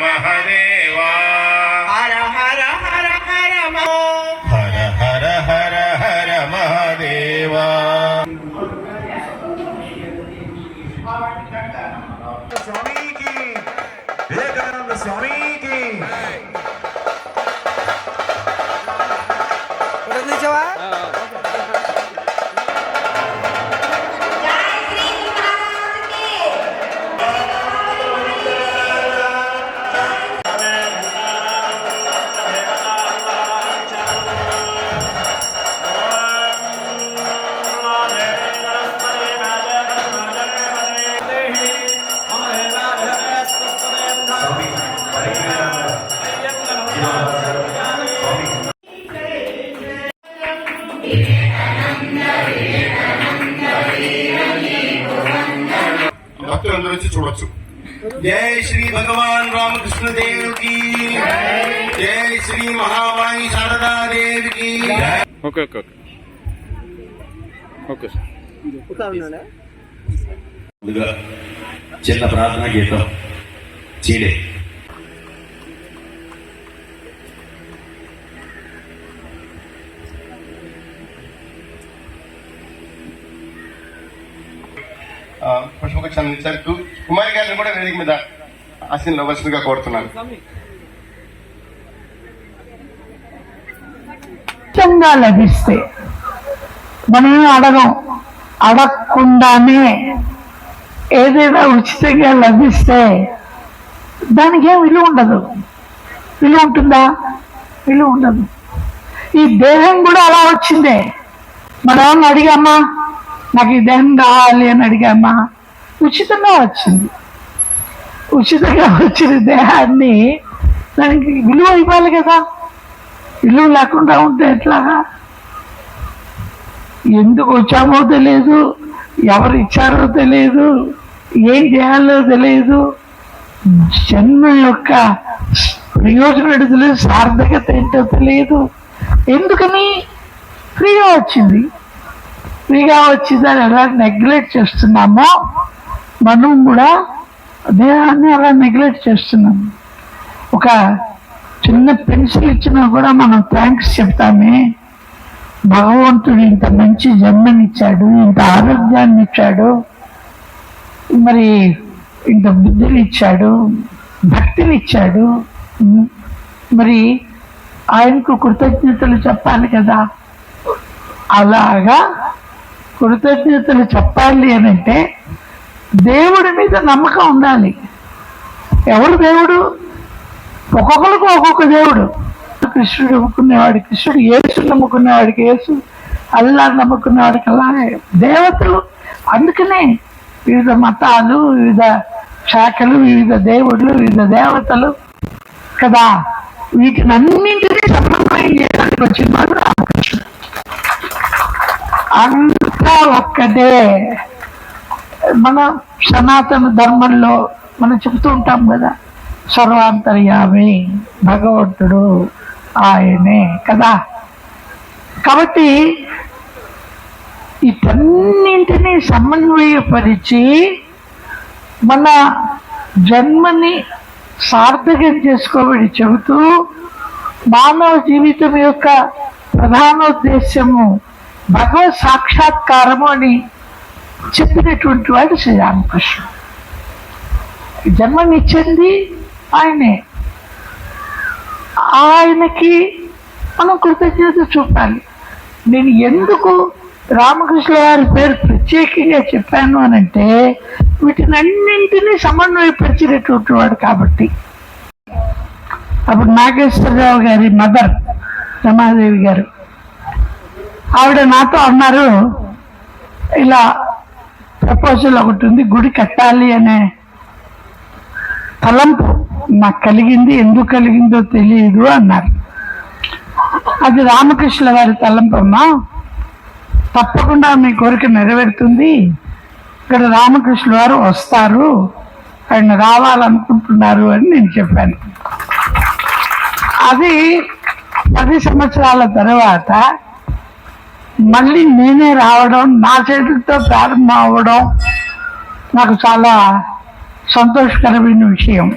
महादेवा हर हर हर हर हर हर हर हर महादेवा स्वामी की। विवेकानंद स्वामी की। नीचे భక్తులందరూ వచ్చి చూడొచ్చు. జై శ్రీ భగవాన్ రామకృష్ణ దేవ్కి జై శ్రీ మహావాణి శారదా దేవి కి okay okay okay. Okay sir. ముందుగా చిన్న ప్రార్థన గీతం. చీడే పుష్పగుచ్చాన్ని ఇచ్చారు కు- కుమారి గారిని కూడా వేదిక మీద ఆశీన్ అవ్వాల్సిందిగా కోరుతున్నాను. ఉచితంగా లభిస్తే మనం అడగం. అడగకుండానే ఏదైనా ఉచితంగా లభిస్తే దానికి ఏం విలువ ఉండదు. విలువ ఉంటుందా? విలువ ఉండదు. ఈ దేహం కూడా అలా వచ్చిందే. మనం అడిగామా నాకు ఈ దేహం కావాలి అని అడిగామా? ఉచితంగా వచ్చింది. ఉచితంగా వచ్చిన దేహాన్ని దానికి విలువ ఇవ్వాలి కదా. విలువ లేకుండా ఉంటే ఎట్లాగా? ఎందుకు వచ్చామో తెలియదు ఎవరు ఇచ్చారో తెలియదు ఏం చేయాలో తెలియదు జన్మ యొక్క ప్రయోజనం ఏంటో తెలియదు సార్థకత ఏంటో తెలియదు ఎందుకని? ఫ్రీగా వచ్చింది. ఫ్రీగా వచ్చిందని ఎలా నెగ్లెక్ట్ చేస్తున్నామో మనం కూడా దేహాన్ని అలా నెగ్లెక్ట్ చేస్తున్నాం. ఒక చిన్న పెన్సిల్ ఇచ్చినా కూడా మనం థ్యాంక్స్ చెప్తామే. భగవంతుడు ఇంత మంచి జన్మనిచ్చాడు ఇంత ఆరోగ్యాన్ని ఇచ్చాడు మరి ఇంత బుద్ధిని ఇచ్చాడు భక్తిని ఇచ్చాడు. మరి ఆయనకు కృతజ్ఞతలు చెప్పాలి కదా. అలాగా కృతజ్ఞతలు చెప్పాలి అని అంటే దేవుడి మీద నమ్మకం ఉండాలి. ఎవరు దేవుడు? ఒక్కొక్కరికి ఒక్కొక్క దేవుడు. కృష్ణుడు నమ్ముకునేవాడు కృష్ణుడు యేసు నమ్ముకునేవాడికి యేసు అల్లా నమ్ముకునేవాడికి అలా దేవతలు. అందుకనే వివిధ మతాలు వివిధ శాఖలు వివిధ దేవుళ్ళు వివిధ దేవతలు కదా. వీటిని అన్నింటినీ సమన్వయం చేయడానికి వచ్చినాడు రామకృష్ణుడు. ఒక్కటే. మన సనాతన ధర్మంలో మనం చెబుతూ ఉంటాం కదా సర్వాంతర్యామి భగవంతుడు ఆయనే కదా. కాబట్టి ఇటన్నింటినీ సమన్వయపరిచి మన జన్మని సార్థకం చేసుకోమని చెబుతూ మానవ జీవితం యొక్క ప్రధానోద్దేశము భగవత్ సాక్షాత్కారము అని చెప్పినటువంటి వాడు శ్రీరామకృష్ణుడు. జన్మనిచ్చింది ఆయనే. ఆయనకి మనం కృతజ్ఞత చూపాలి. నేను ఎందుకు రామకృష్ణ గారి పేరు ప్రత్యేకంగా చెప్పాను అని అంటే వీటినన్నింటినీ సమన్వయపరిచినటువంటి వాడు కాబట్టి. అప్పుడు నాగేశ్వరరావు గారి మదర్ రమాదేవి గారు ఆవిడ నాతో అన్నారు ఇలా ప్రపోజల్ ఒకటి ఉంది గుడి కట్టాలి అనే తలంపు నాకు కలిగింది. ఎందుకు కలిగిందో తెలియదు అన్నారు. అది రామకృష్ణ గారి తలంపమ్మా తప్పకుండా మీ కోరిక నెరవేరుతుంది. ఇక్కడ రామకృష్ణ వారు వస్తారు. ఆయన రావాలనుకుంటున్నారు అని నేను చెప్పాను. అది పది సంవత్సరాల తర్వాత మళ్ళీ నేనే రావడం నా చేతులతో ప్రారంభం అవ్వడం నాకు చాలా సంతోషకరమైన విషయం.